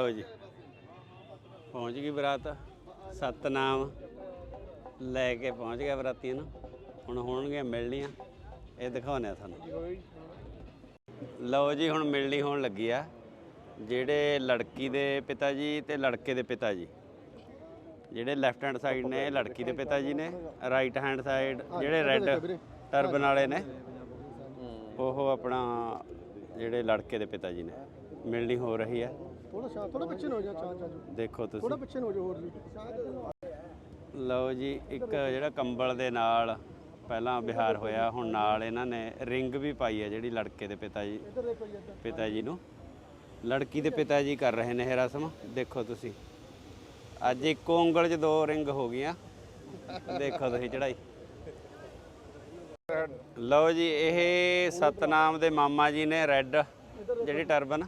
ਲਓ ਜੀ। ਪਹੁੰਚ ਗਈ ਬਰਾਤ। ਸਤਨਾਮ ਲੈ ਕੇ ਪਹੁੰਚ ਗਿਆ ਬਰਾਤੀਆਂ ਨੂੰ। ਹੁਣ ਹੋਣਗੀਆਂ ਮਿਲਣੀਆਂ। ਇਹ ਦਿਖਾਉਂਦੇ ਆ ਤੁਹਾਨੂੰ। ਲਓ ਜੀ ਹੁਣ ਮਿਲਣੀ ਹੋਣ ਲੱਗੀ ਆ। ਜਿਹੜੇ ਲੜਕੀ ਦੇ ਪਿਤਾ ਜੀ ਤੇ ਲੜਕੇ ਦੇ ਪਿਤਾ ਜੀ। ਜਿਹੜੇ ਲੈਫਟ ਹੈਂਡ ਸਾਈਡ ਨੇ ਇਹ ਲੜਕੀ ਦੇ ਪਿਤਾ ਜੀ ਨੇ। ਰਾਈਟ ਹੈਂਡ ਸਾਈਡ ਜਿਹੜੇ ਰੈੱਡ ਟਰਬਨ ਵਾਲੇ ਨੇ। ਉਹ ਆਪਣਾ ਜਿਹੜੇ ਲੜਕੇ ਦੇ ਪਿਤਾ ਜੀ ਨੇ। ਮਿਲਣੀ ਹੋ ਰਹੀ ਹੈ ਥੋੜਾ ਸ਼ਾਂ ਥੋੜਾ ਪਿੱਛੇ ਨੂੰ ਹੋ ਜਾ ਚਾਹ ਚਾਹ ਦੇਖੋ ਥੋੜਾ ਤੁਸੀਂ ਪਿੱਛੇ ਨੂੰ ਹੋ ਜਾ ਹੋਰ ਜੀ। ਲਓ ਜੀ ਇੱਕ ਜਿਹੜਾ ਕੰਬਲ ਦੇ ਨਾਲ ਪਹਿਲਾਂ ਵਿਹਾਰ ਹੋਇਆ ਹੁਣ ਨਾਲ ਇਹਨਾਂ ਨੇ ਰਿੰਗ ਵੀ ਪਾਈ ਹੈ ਜਿਹੜੀ ਲੜਕੇ ਦੇ ਪਿਤਾ ਜੀ ਇੱਧਰ ਦੇਖੋ ਜੀ ਇੱਧਰ। ਪਿਤਾ ਜੀ ਨੂੰ। ਲੜਕੀ ਦੇ ਪਿਤਾ ਜੀ ਕਰ ਰਹੇ ਨੇ ਇਹ ਰਸਮ। ਦੇਖੋ ਤੁਸੀਂ। ਅੱਜ ਇੱਕੋ ਉਂਗਲ 'ਚ ਦੋ ਰਿੰਗ ਹੋ ਗਈਆਂ। ਦੇਖੋ ਤੁਸੀਂ ਚੜਾਈ ਲਓ ਜੀ ਇਹ ਸਤਨਾਮ ਦੇ ਮਾਮਾ ਜੀ ਨੇ ਰੈੱਡ ਜਿਹੜੀ ਟਰਬਨ।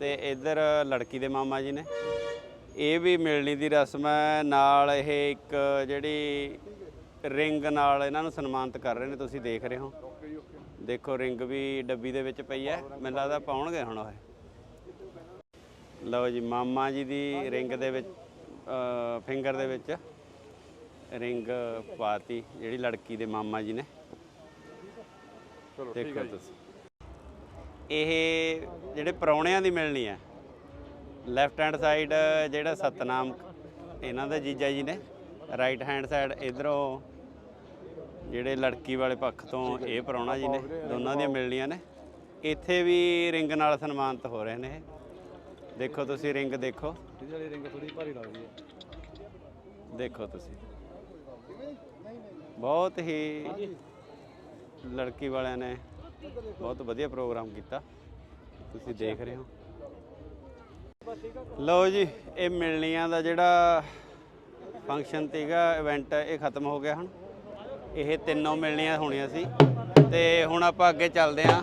ਤੇ ਇੱਧਰ ਲੜਕੀ ਦੇ ਮਾਮਾ ਜੀ ਨੇ। ਇਹ ਵੀ ਮਿਲਣੀ ਦੀ ਰਸਮ ਹੈ। ਨਾਲ ਇਹ ਇੱਕ ਜਿਹੜੀ ਰਿੰਗ ਨਾਲ ਇਹਨਾਂ ਨੂੰ ਸਨਮਾਨਿਤ ਕਰ ਰਹੇ ਨੇ ਤੁਸੀਂ ਦੇਖ ਰਹੇ ਹੋ। ਦੇਖੋ ਰਿੰਗ ਵੀ ਡੱਬੀ ਦੇ ਵਿੱਚ ਪਈ ਹੈ। ਮੈਨੂੰ ਲੱਗਦਾ ਪਾਉਣਗੇ ਹੁਣ ਉਹ। ਲਓ ਜੀ ਮਾਮਾ ਜੀ ਦੀ ਰਿੰਗ ਦੇ ਵਿੱਚ ਫਿੰਗਰ ਦੇ ਵਿੱਚ ਰਿੰਗ ਪਾਤੀ ਜਿਹੜੀ ਲੜਕੀ ਦੇ ਮਾਮਾ ਜੀ ਨੇ। ਦੇਖੋ ਤੁਸੀਂ। ਇਹ ਜਿਹੜੇ ਪਰੌਣਿਆਂ ਦੀ ਮਿਲਣੀ ਹੈ। ਲੈਫਟ ਹੈਂਡ ਸਾਈਡ ਜਿਹੜਾ ਸਤਨਾਮ, ਇਹਨਾਂ ਦਾ ਜੀਜਾ ਜੀ ਨੇ। ਰਾਈਟ ਹੈਂਡ ਸਾਈਡ ਇਧਰੋਂ ਜਿਹੜੇ ਲੜਕੀ ਵਾਲੇ ਪੱਖ ਤੋਂ ਇਹ ਪਰੌਣਾ ਜੀ ਨੇ, ਦੋਨਾਂ ਦੀਆਂ ਮਿਲਣੀਆਂ ਨੇ। ਇੱਥੇ ਵੀ ਰਿੰਗ ਨਾਲ ਸਨਮਾਨਿਤ ਹੋ ਰਹੇ ਨੇ। ਇਹ ਦੇਖੋ ਤੁਸੀਂ ਰਿੰਗ ਦੇਖੋ। ਇਹਦੀ ਰਿੰਗ ਥੋੜੀ ਭਾਰੀ ਲੱਗਦੀ ਹੈ ਦੇਖੋ ਤੁਸੀਂ। ਬਹੁਤ ਹੀ ਲੜਕੀ ਵਾਲਿਆਂ ਨੇ ਬਹੁਤ ਵਧੀਆ ਪ੍ਰੋਗਰਾਮ ਕੀਤਾ। ਤੁਸੀਂ ਦੇਖ ਰਹੇ ਹੋ। ਲਓ ਜੀ ਇਹ ਮਿਲਣੀਆਂ ਦਾ ਜਿਹੜਾ ਫੰਕਸ਼ਨ ਤੀਗਾ ਇਵੈਂਟ ਇਹ ਖਤਮ ਹੋ ਗਿਆ ਹੁਣ। ਇਹ ਤਿੰਨੋਂ ਮਿਲਣੀਆਂ ਹੋਣੀਆਂ ਸੀ। ਤੇ ਹੁਣ ਆਪਾਂ ਅੱਗੇ ਚੱਲਦੇ ਹਾਂ।